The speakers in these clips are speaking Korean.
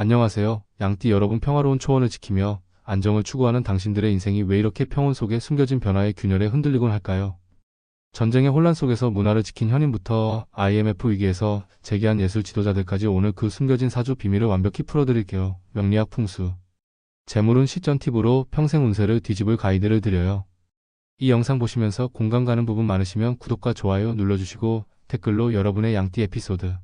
안녕하세요. 양띠 여러분 평화로운 초원을 지키며 안정을 추구하는 당신들의 인생이 왜 이렇게 평온 속에 숨겨진 변화의 균열에 흔들리곤 할까요? 전쟁의 혼란 속에서 문화를 지킨 현인부터 IMF 위기에서 재기한 예술 지도자들까지 오늘 그 숨겨진 사주 비밀을 완벽히 풀어드릴게요. 명리학 풍수. 재물운 시전 팁으로 평생 운세를 뒤집을 가이드를 드려요. 이 영상 보시면서 공감 가는 부분 많으시면 구독과 좋아요 눌러주시고 댓글로 여러분의 양띠 에피소드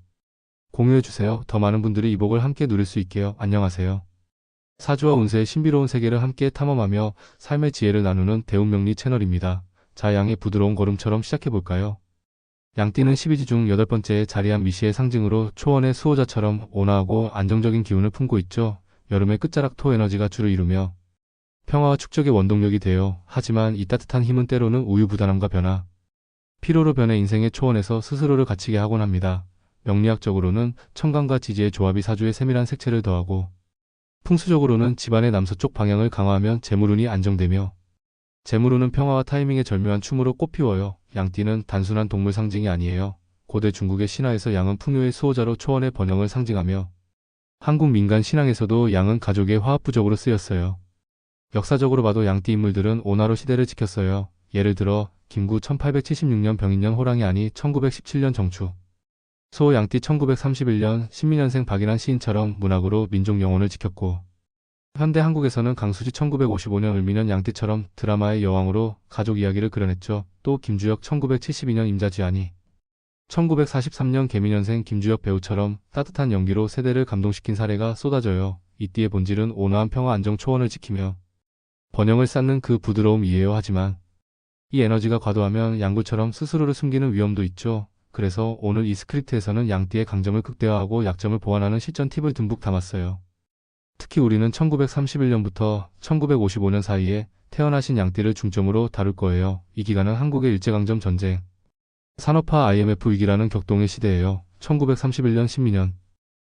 공유해주세요. 더 많은 분들이 이 복을 함께 누릴 수 있게요. 안녕하세요. 사주와 운세의 신비로운 세계를 함께 탐험하며 삶의 지혜를 나누는 대운명리 채널입니다. 자, 양의 부드러운 걸음처럼 시작해볼까요? 양띠는 12지 중 여덟 번째에 자리한 미시의 상징으로 초원의 수호자처럼 온화하고 안정적인 기운을 품고 있죠. 여름의 끝자락 토 에너지가 주를 이루며 평화와 축적의 원동력이 되어 하지만 이 따뜻한 힘은 때로는 우유부단함과 변화, 피로로 변해 인생의 초원에서 스스로를 갇히게 하곤 합니다. 명리학적으로는 청강과 지지의 조합이 사주의 세밀한 색채를 더하고 풍수적으로는 집안의 남서쪽 방향을 강화하면 재물운이 안정되며 재물운은 평화와 타이밍의 절묘한 춤으로 꽃피워요. 양띠는 단순한 동물 상징이 아니에요. 고대 중국의 신화에서 양은 풍요의 수호자로 초원의 번영을 상징하며 한국 민간 신앙에서도 양은 가족의 화합부적으로 쓰였어요. 역사적으로 봐도 양띠 인물들은 온화로 시대를 지켰어요. 예를 들어 김구 1876년 병인년 호랑이 아니 1917년 정추 소 양띠 1931년 신민년생 박인환 시인처럼 문학으로 민족 영혼을 지켰고 현대 한국에서는 강수지 1955년 을미년 양띠처럼 드라마의 여왕으로 가족 이야기를 그려냈죠. 또 김주혁 1972년 임자지아니 1943년 개미년생 김주혁 배우처럼 따뜻한 연기로 세대를 감동시킨 사례가 쏟아져요. 이띠의 본질은 온화한 평화 안정 초원을 지키며 번영을 쌓는 그 부드러움이에요. 하지만 이 에너지가 과도하면 양구처럼 스스로를 숨기는 위험도 있죠. 그래서 오늘 이 스크립트에서는 양띠의 강점을 극대화하고 약점을 보완하는 실전 팁을 듬뿍 담았어요. 특히 우리는 1931년부터 1955년 사이에 태어나신 양띠를 중점으로 다룰 거예요. 이 기간은 한국의 일제강점 전쟁, 산업화 IMF 위기라는 격동의 시대예요. 1931년 신민년,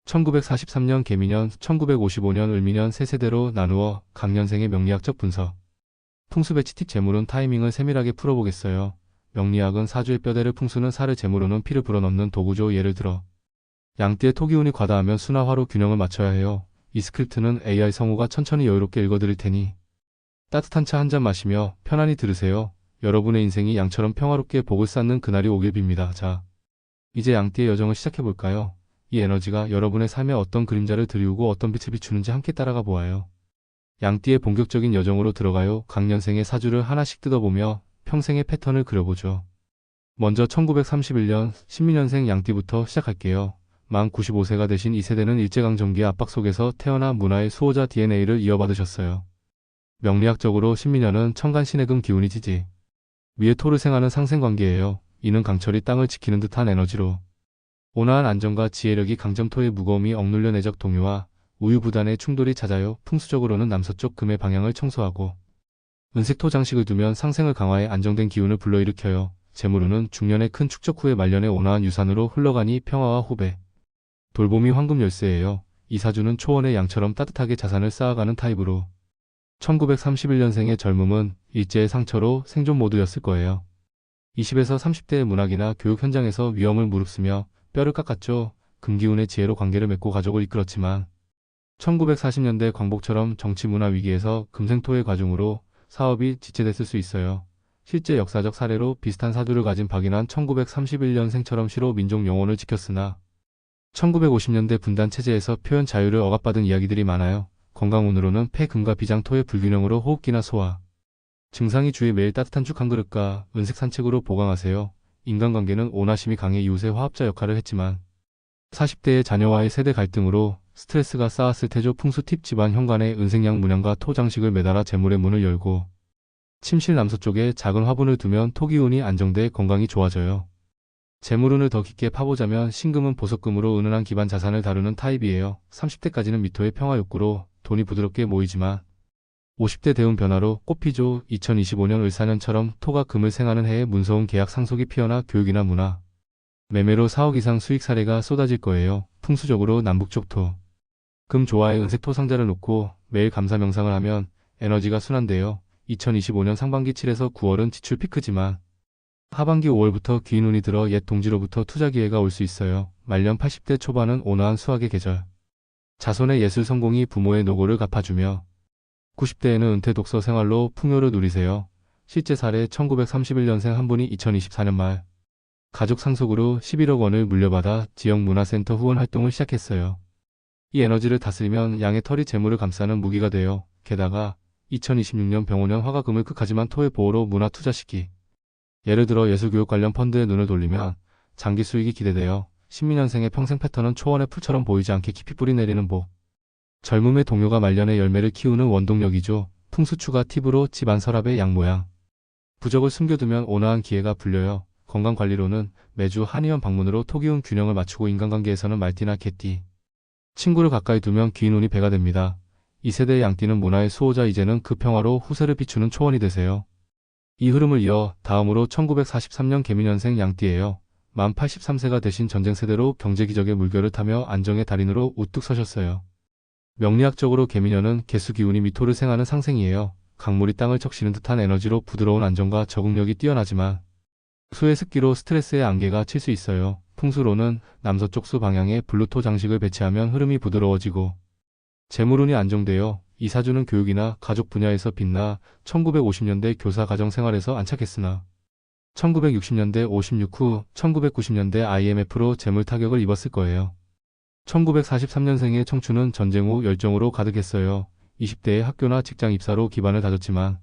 1943년 개미년, 1955년 을미년 세 세대로 나누어 강년생의 명리학적 분석. 풍수배치 팁 재물은 타이밍을 세밀하게 풀어보겠어요. 명리학은 사주의 뼈대를 풍수는 살을 재물로는 피를 불어넣는 도구죠. 예를 들어 양띠의 토기운이 과다하면 순화화로 균형을 맞춰야 해요. 이 스크립트는 AI 성우가 천천히 여유롭게 읽어드릴 테니 따뜻한 차 한 잔 마시며 편안히 들으세요. 여러분의 인생이 양처럼 평화롭게 복을 쌓는 그날이 오길 빕니다. 자, 이제 양띠의 여정을 시작해볼까요? 이 에너지가 여러분의 삶에 어떤 그림자를 드리우고 어떤 빛을 비추는지 함께 따라가 보아요. 양띠의 본격적인 여정으로 들어가요. 강년생의 사주를 하나씩 뜯어보며 평생의 패턴을 그려보죠. 먼저 1931년 신민년생 양띠부터 시작할게요. 만 95세가 되신 이 세대는 일제강점기의 압박 속에서 태어나 문화의 수호자 DNA를 이어받으셨어요. 명리학적으로 신민년은 청간신해금 기운이 지지. 위에 토를 생하는 상생관계예요. 이는 강철이 땅을 지키는 듯한 에너지로 온화한 안정과 지혜력이 강점토의 무거움이 억눌려 내적 동요와 우유부단의 충돌이 잦아요. 풍수적으로는 남서쪽 금의 방향을 청소하고 은색토 장식을 두면 상생을 강화해 안정된 기운을 불러일으켜요. 재물운은 중년의 큰 축적 후에 말년의 온화한 유산으로 흘러가니 평화와 호배. 돌봄이 황금 열쇠예요. 이 사주는 초원의 양처럼 따뜻하게 자산을 쌓아가는 타입으로 1931년생의 젊음은 일제의 상처로 생존 모드였을 거예요. 20에서 30대의 문학이나 교육 현장에서 위험을 무릅쓰며 뼈를 깎았죠. 금기운의 지혜로 관계를 맺고 가족을 이끌었지만 1940년대 광복처럼 정치 문화 위기에서 금생토의 과중으로 사업이 지체됐을 수 있어요. 실제 역사적 사례로 비슷한 사주를 가진 박인환 1931년생처럼 시로 민족 영혼을 지켰으나 1950년대 분단 체제에서 표현 자유를 억압받은 이야기들이 많아요. 건강운으로는 폐, 금과 비장, 토의 불균형으로 호흡기나 소화. 증상이 주의 매일 따뜻한 죽 한 그릇과 은색 산책으로 보강하세요. 인간관계는 온화심이 강해 이웃의 화합자 역할을 했지만 40대의 자녀와의 세대 갈등으로 스트레스가 쌓았을 테죠. 풍수 팁 집안 현관에 은색양 문양과 토 장식을 매달아 재물의 문을 열고 침실 남서쪽에 작은 화분을 두면 토기운이 안정돼 건강이 좋아져요. 재물운을 더 깊게 파보자면 신금은 보석금으로 은은한 기반 자산을 다루는 타입이에요. 30대까지는 미토의 평화 욕구로 돈이 부드럽게 모이지만 50대 대운 변화로 꽃피죠. 2025년 을사년처럼 토가 금을 생하는 해에 문서운 계약 상속이 피어나 교육이나 문화, 매매로 4억 이상 수익 사례가 쏟아질 거예요. 풍수적으로 남북쪽 토. 금 좋아의 은색 토 상자를 놓고 매일 감사 명상을 하면 에너지가 순환돼요. 2025년 상반기 7에서 9월은 지출 피크지만 하반기 5월부터 귀인 운이 들어 옛 동지로부터 투자 기회가 올 수 있어요. 말년 80대 초반은 온화한 수학의 계절. 자손의 예술 성공이 부모의 노고를 갚아주며 90대에는 은퇴 독서 생활로 풍요를 누리세요. 실제 사례 1931년생 한 분이 2024년 말 가족 상속으로 11억 원을 물려받아 지역 문화센터 후원 활동을 시작했어요. 이 에너지를 다스리면 양의 털이 재물을 감싸는 무기가 되어 게다가 2026년 병원년 화가금을 극하지만 토의 보호로 문화 투자 시기 예를 들어 예술교육 관련 펀드에 눈을 돌리면 장기 수익이 기대되어 신민년생의 평생 패턴은 초원의 풀처럼 보이지 않게 깊이 뿌리 내리는 복. 젊음의 동요가 말년의 열매를 키우는 원동력이죠. 풍수추가 팁으로 집안 서랍의 양 모양. 부적을 숨겨두면 온화한 기회가 불려요. 건강관리로는 매주 한의원 방문으로 토기운 균형을 맞추고 인간관계에서는 말띠나 개띠. 친구를 가까이 두면 귀인 운이 배가 됩니다. 이 세대의 양띠는 문화의 수호자 이제는 그 평화로 후세를 비추는 초원이 되세요. 이 흐름을 이어 다음으로 1943년 개미년생 양띠예요. 만 83세가 되신 전쟁 세대로 경제기적의 물결을 타며 안정의 달인으로 우뚝 서셨어요. 명리학적으로 개미년은 개수 기운이 미토를 생하는 상생이에요. 강물이 땅을 적시는 듯한 에너지로 부드러운 안정과 적응력이 뛰어나지만 수의 습기로 스트레스의 안개가 칠 수 있어요. 풍수로는 남서쪽 수 방향에 블루토 장식을 배치하면 흐름이 부드러워지고 재물운이 안정되어 이사주는 교육이나 가족 분야에서 빛나 1950년대 교사 가정 생활에서 안착했으나 1960년대 56 후 1990년대 IMF로 재물 타격을 입었을 거예요. 1943년생의 청춘은 전쟁 후 열정으로 가득했어요. 20대의 학교나 직장 입사로 기반을 다졌지만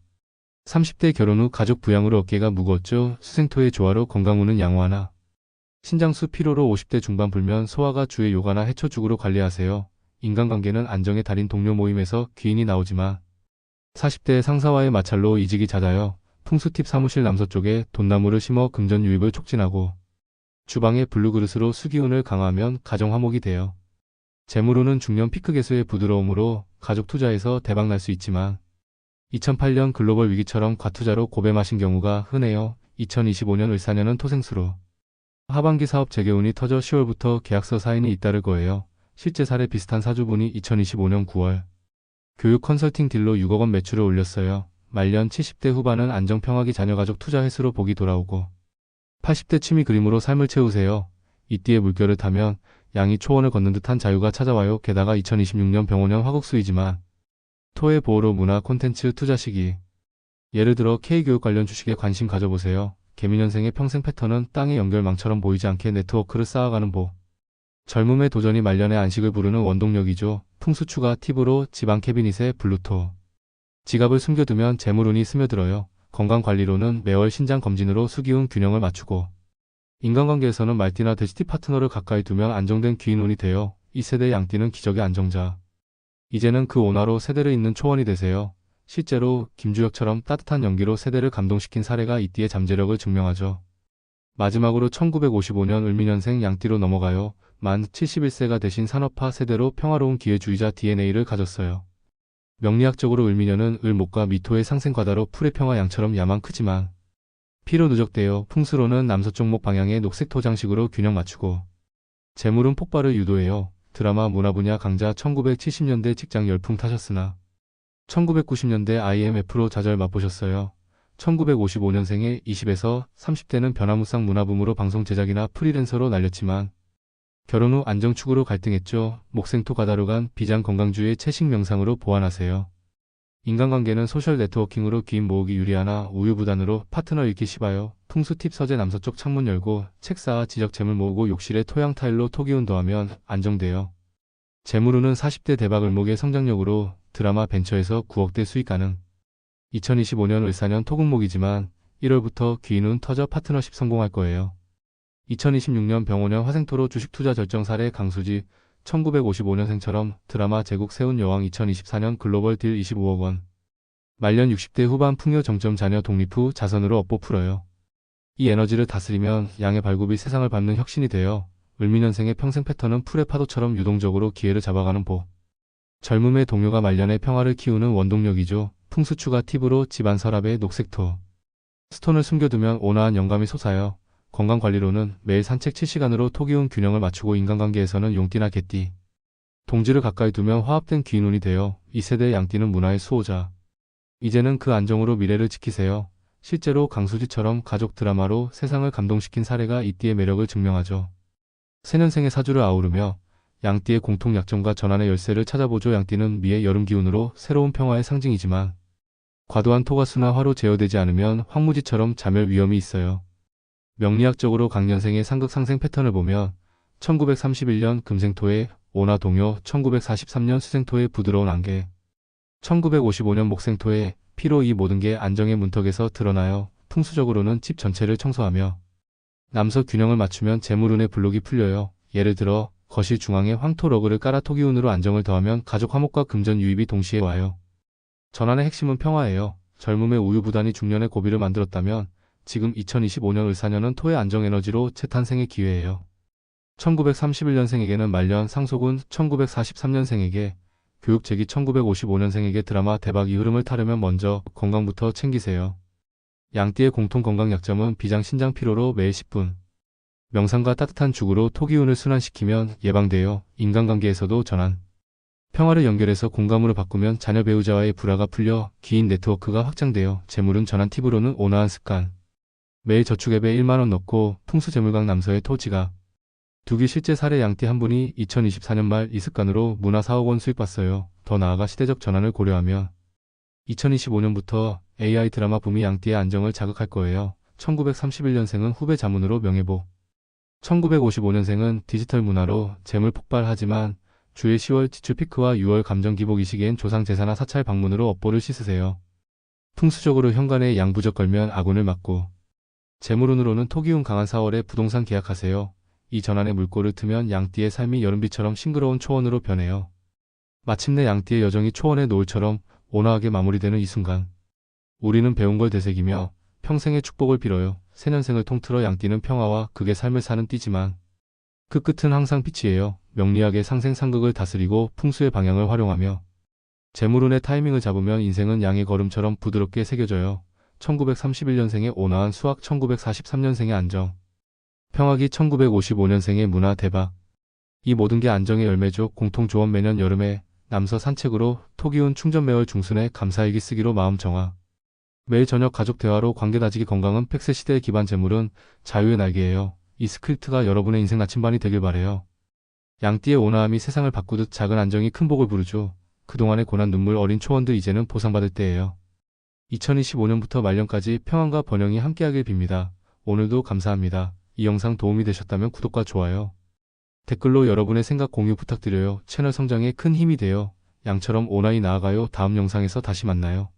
30대 결혼 후 가족 부양으로 어깨가 무거웠죠. 수생토의 조화로 건강운은 양호하나 신장수 피로로 50대 중반 불면 소화가 주의 요가나 해초죽으로 관리하세요. 인간관계는 안정의 달인 동료 모임에서 귀인이 나오지만 40대 상사와의 마찰로 이직이 잦아요. 풍수팁 사무실 남서쪽에 돈나무를 심어 금전 유입을 촉진하고 주방의 블루그릇으로 수기운을 강화하면 가정 화목이 돼요. 재물운은 중년 피크 개수의 부드러움으로 가족 투자에서 대박 날 수 있지만 2008년 글로벌 위기처럼 과투자로 고배 마신 경우가 흔해요. 2025년 을사년은 토생수로 하반기 사업 재개운이 터져 10월부터 계약서 사인이 잇따를 거예요. 실제 사례 비슷한 사주분이 2025년 9월 교육 컨설팅 딜로 6억 원 매출을 올렸어요. 말년 70대 후반은 안정평화기 자녀가족 투자 횟수로 복이 돌아오고 80대 취미 그림으로 삶을 채우세요. 이띠의 물결을 타면 양이 초원을 걷는 듯한 자유가 찾아와요. 게다가 2026년 병원년 화국수이지만 토의 보호로 문화 콘텐츠 투자 시기 예를 들어 K교육 관련 주식에 관심 가져보세요. 개미년생의 평생 패턴은 땅의 연결망처럼 보이지 않게 네트워크를 쌓아가는 보. 젊음의 도전이 말년의 안식을 부르는 원동력이죠. 풍수추가 팁으로 지방 캐비닛에 블루토. 지갑을 숨겨두면 재물운이 스며들어요. 건강관리로는 매월 신장 검진으로 수기운 균형을 맞추고 인간관계에서는 말띠나 돼지띠 파트너를 가까이 두면 안정된 귀인운이 되어 이 세대 양띠는 기적의 안정자. 이제는 그 온화로 세대를 잇는 초원이 되세요. 실제로 김주혁처럼 따뜻한 연기로 세대를 감동시킨 사례가 이띠의 잠재력을 증명하죠. 마지막으로 1955년 을미년생 양띠로 넘어가요. 만 71세가 되신 산업화 세대로 평화로운 기회주의자 DNA를 가졌어요. 명리학적으로 을미년은 을목과 미토의 상생과다로 풀의 평화 양처럼 야만 크지만 피로 누적되어 풍수로는 남서쪽 목 방향의 녹색 토장식으로 균형 맞추고 재물은 폭발을 유도해요. 드라마 문화 분야 강자 1970년대 직장 열풍 타셨으나 1990년대 IMF로 좌절 맛보셨어요. 1955년생의 20에서 30대는 변화무쌍 문화붐으로 방송 제작이나 프리랜서로 날렸지만 결혼 후 안정축으로 갈등했죠. 목생토 가다로 비장 건강주의 채식 명상으로 보완하세요. 인간관계는 소셜 네트워킹으로 귀인 모으기 유리하나 우유부단으로 파트너 잃기 쉬워요. 풍수 팁 서재 남서쪽 창문 열고 책 쌓아 지적 재물 모으고 욕실에 토양 타일로 토기운 더하면 안정돼요. 재물운은 40대 대박 을목의 성장력으로 드라마 벤처에서 9억대 수익 가능. 2025년 을사년 토국목이지만 1월부터 귀인운 터져 파트너십 성공할 거예요. 2026년 병원년 화생토로 주식 투자 절정 사례 강수지 1955년생처럼 드라마 제국 세운 여왕 2024년 글로벌 딜 25억 원. 말년 60대 후반 풍요 정점 자녀 독립 후 자선으로 업보 풀어요. 이 에너지를 다스리면 양의 발굽이 세상을 밟는 혁신이 되어 을미년생의 평생 패턴은 풀의 파도처럼 유동적으로 기회를 잡아가는 보. 젊음의 동요가 말년의 평화를 키우는 원동력이죠. 풍수추가 팁으로 집안 서랍에 녹색토. 스톤을 숨겨두면 온화한 영감이 솟아요. 건강관리로는 매일 산책 7시간으로 토기운 균형을 맞추고 인간관계에서는 용띠나 개띠. 동지를 가까이 두면 화합된 귀인운이 되어 이 세대의 양띠는 문화의 수호자. 이제는 그 안정으로 미래를 지키세요. 실제로 강수지처럼 가족 드라마로 세상을 감동시킨 사례가 이띠의 매력을 증명하죠. 새년생의 사주를 아우르며 양띠의 공통 약점과 전환의 열쇠를 찾아보죠. 양띠는 미의 여름 기운으로 새로운 평화의 상징이지만 과도한 토가수나 화로 제어되지 않으면 황무지처럼 자멸 위험이 있어요. 명리학적으로 강년생의 상극 상생 패턴을 보면 1931년 금생토의 오나 동요, 1943년 수생토의 부드러운 안개, 1955년 목생토의 피로 이 모든 게 안정의 문턱에서 드러나요. 풍수적으로는 집 전체를 청소하며 남서 균형을 맞추면 재물운의 블록이 풀려요. 예를 들어 거실 중앙에 황토 러그를 깔아 토기운으로 안정을 더하면 가족 화목과 금전 유입이 동시에 와요. 전환의 핵심은 평화예요. 젊음의 우유부단이 중년의 고비를 만들었다면 지금 2025년 을사년은 토의 안정 에너지로 재탄생의 기회예요. 1931년생에게는 말년 상속운 1943년생에게 교육제기 1955년생에게 드라마 대박 이 흐름을 타려면 먼저 건강부터 챙기세요. 양띠의 공통 건강 약점은 비장 신장 피로로 매일 10분. 명상과 따뜻한 죽으로 토기운을 순환시키면 예방돼요. 인간관계에서도 전환. 평화를 연결해서 공감으로 바꾸면 자녀 배우자와의 불화가 풀려 기인 네트워크가 확장돼요. 재물은 전환 팁으로는 온화한 습관. 매일 저축앱에 1만원 넣고 풍수재물강 남서의 토지가 두기 실제 사례 양띠 한 분이 2024년 말 이 습관으로 문화 4억 원 수익 봤어요. 더 나아가 시대적 전환을 고려하면 2025년부터 AI 드라마 붐이 양띠의 안정을 자극할 거예요. 1931년생은 후배 자문으로 명예보. 1955년생은 디지털 문화로 재물 폭발하지만 주의 10월 지출 피크와 6월 감정 기복 이 시기엔 조상 제사나 사찰 방문으로 업보를 씻으세요. 풍수적으로 현관에 양부적 걸면 아군을 막고 재물운으로는 토기운 강한 4월에 부동산 계약하세요. 이 전환의 물꼬를 트면 양띠의 삶이 여름비처럼 싱그러운 초원으로 변해요. 마침내 양띠의 여정이 초원의 노을처럼 온화하게 마무리되는 이 순간. 우리는 배운 걸 되새기며 평생의 축복을 빌어요. 새년생을 통틀어 양띠는 평화와 극의 삶을 사는 띠지만 그 끝은 항상 빛이에요. 명리학의 상생상극을 다스리고 풍수의 방향을 활용하며 재물운의 타이밍을 잡으면 인생은 양의 걸음처럼 부드럽게 새겨져요. 1931년생의 온화한 수학 1943년생의 안정 평화기 1955년생의 문화 대박 이 모든 게 안정의 열매죠. 공통조언 매년 여름에 남서 산책으로 토기운 충전 매월 중순에 감사일기 쓰기로 마음 정화 매일 저녁 가족 대화로 관계 다지기 건강은 팩스 시대의 기반 재물은 자유의 날개예요. 이 스크립트가 여러분의 인생 나침반이 되길 바래요. 양띠의 온화함이 세상을 바꾸듯 작은 안정이 큰 복을 부르죠. 그동안의 고난 눈물 어린 초원들 이제는 보상받을 때예요. 2025년부터 말년까지 평안과 번영이 함께하길 빕니다. 오늘도 감사합니다. 이 영상 도움이 되셨다면 구독과 좋아요. 댓글로 여러분의 생각 공유 부탁드려요. 채널 성장에 큰 힘이 돼요. 양처럼 온화히 나아가요. 다음 영상에서 다시 만나요.